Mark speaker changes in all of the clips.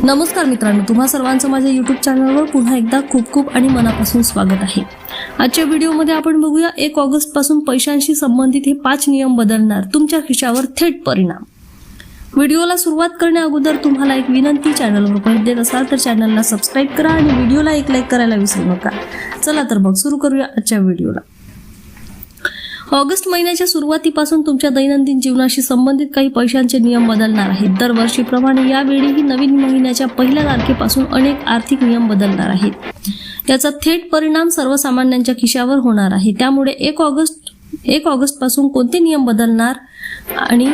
Speaker 1: नमस्कार मित्रांनो तुम्हा सर्वांचं माझ्या युट्यूब चॅनलवर पुन्हा एकदा खूप खूप आणि मनापासून स्वागत आहे. आजच्या व्हिडिओमध्ये आपण बघूया एक ऑगस्टपासून पैशांशी संबंधित हे पाच नियम बदलणार तुमच्या खिशावर थेट परिणाम. व्हिडिओला सुरुवात करण्या अगोदर तुम्हाला एक विनंती चॅनलवर भेट देत असाल तर चॅनलला सबस्क्राईब करा आणि व्हिडिओला एक लाईक करायला विसरू नका. चला तर मग सुरू करूया आजच्या व्हिडिओला. ऑगस्ट महिन्याच्या सुरुवातीपासून तुमच्या दैनंदिन जीवनाशी संबंधित काही पैशांचे नियम बदलणार आहेत. दरवर्षीप्रमाणे यावेळीही नवीन महिन्याच्या पहिल्या तारखेपासून अनेक आर्थिक नियम बदलणार आहेत. याचा थेट परिणाम सर्वसामान्यांच्या खिशावर होणार आहे. त्यामुळे एक ऑगस्ट एक ऑगस्टपासून कोणते नियम बदलणार आणि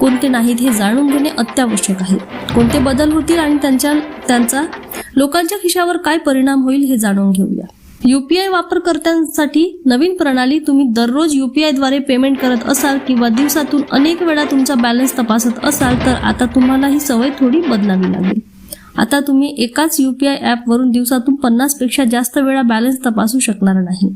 Speaker 1: कोणते नाहीत हे जाणून घेणे अत्यावश्यक आहे. कोणते बदल होतील आणि त्यांच्या त्यांचा लोकांच्या खिशावर काय परिणाम होईल हे जाणून घेऊया. युपीआय वापरकर्त्यांसाठी नवीन प्रणाली तुम्ही दररोज युपीआयद्वारे पेमेंट करत असाल किंवा दिवसातून अनेक वेळा तुमचा बॅलन्स तपासत असाल तर आता तुम्हाला ही सवय थोडी बदलावी लागेल. आता तुम्ही एकाच युपीआय ॲपवरून दिवसातून पन्नासपेक्षा जास्त वेळा बॅलन्स तपासू शकणार नाही.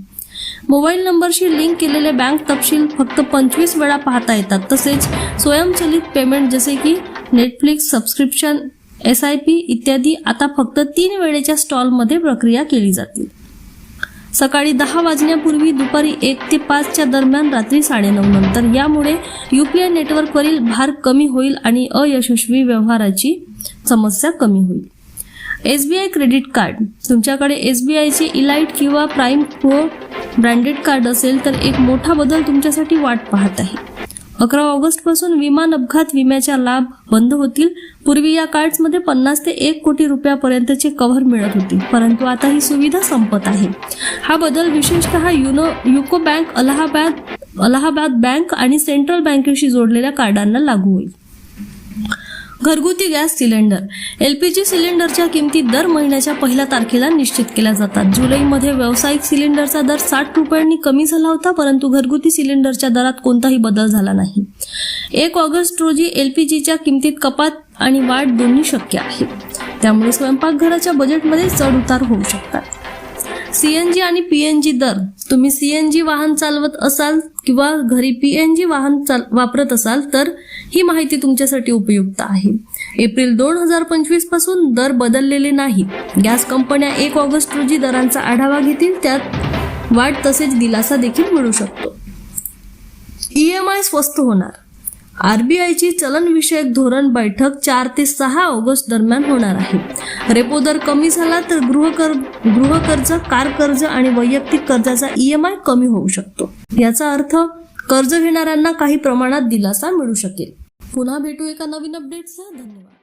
Speaker 1: मोबाईल नंबरशी लिंक केलेले बँक तपशील फक्त पंचवीस वेळा पाहता येतात. तसेच स्वयंचलित पेमेंट जसे की Netflix subscription S I P इत्यादी आता फक्त तीन वेळेच्या स्टॉलमध्ये प्रक्रिया केली जातील. सकाळी दहा वाजण्यापूर्वी दुपारी एक ते पाचच्या दरम्यान रात्री साडेनऊ नंतर. यामुळे युपीआय नेटवर्कवरील भार कमी होईल आणि अयशस्वी व्यवहाराची समस्या कमी होईल. SBI credit card. तुमच्याकडे एसबीआयचे इलाइट किंवा प्राईम प्रो ब्रँडेड कार्ड असेल तर एक मोठा बदल तुमच्यासाठी वाट पाहत आहे. अकरा ऑगस्टपासून विमान अपघात विम्याच्या लाभ बंद होतील. पूर्वी या कार्ड्समध्ये पन्नास ते एक कोटी रुपयापर्यंतचे कव्हर मिळत होते. परंतु आता ही सुविधा संपत आहे. हा बदल विशेषतः Uno UCO bank Allahabad Allahabad bank आणि सेंट्रल बँकेशी जोडलेल्या कार्डांना लागू होईल. घरगुती gas cylinder. L P G सिलेंडरच्या किमती दर महिन्याच्या पहिल्या तारखेला निश्चित केल्या जातात. जुलैमध्ये व्यावसायिक सिलेंडरचा दर साठ रुपयांनी कमी झाला होता परंतु घरगुती सिलेंडरच्या दरात कोणताही बदल झाला नाही. एक ऑगस्ट रोजी एल पी जीच्या किमतीत कपात आणि वाढ दोन्ही शक्य आहे. त्यामुळे स्वयंपाकघराच्या बजेटमध्ये चढ उतार होऊ शकतात. सीएनजी आणि पीएनजी दर. तुम्ही सीएनजी वाहन चालवत असाल किंवा घरी पीएनजी वाहन चाल वापरत असाल तर ही माहिती तुमच्यासाठी उपयुक्त आहे. एप्रिल दोन हजार पंचवीसपासून दर बदललेले नाहीत. गॅस कंपन्या एक ऑगस्ट रोजी दरांचा आढावा घेतील त्यात वाढ तसेच दिलासा देखील मिळू शकतो. ईएमआय स्वस्त होणार. आरबीआयची चलनविषयक धोरण बैठक चार ते सहा ऑगस्ट दरम्यान होणार आहे. रेपो दर कमी झाला तर गृहकर गृहकर्ज कार कर्ज आणि वैयक्तिक कर्जाचा ईएमआय कमी होऊ शकतो. याचा अर्थ कर्ज घेणाऱ्यांना काही प्रमाणात दिलासा मिळू शकेल. पुन्हा भेटू एका नवीन अपडेटसह धन्यवाद.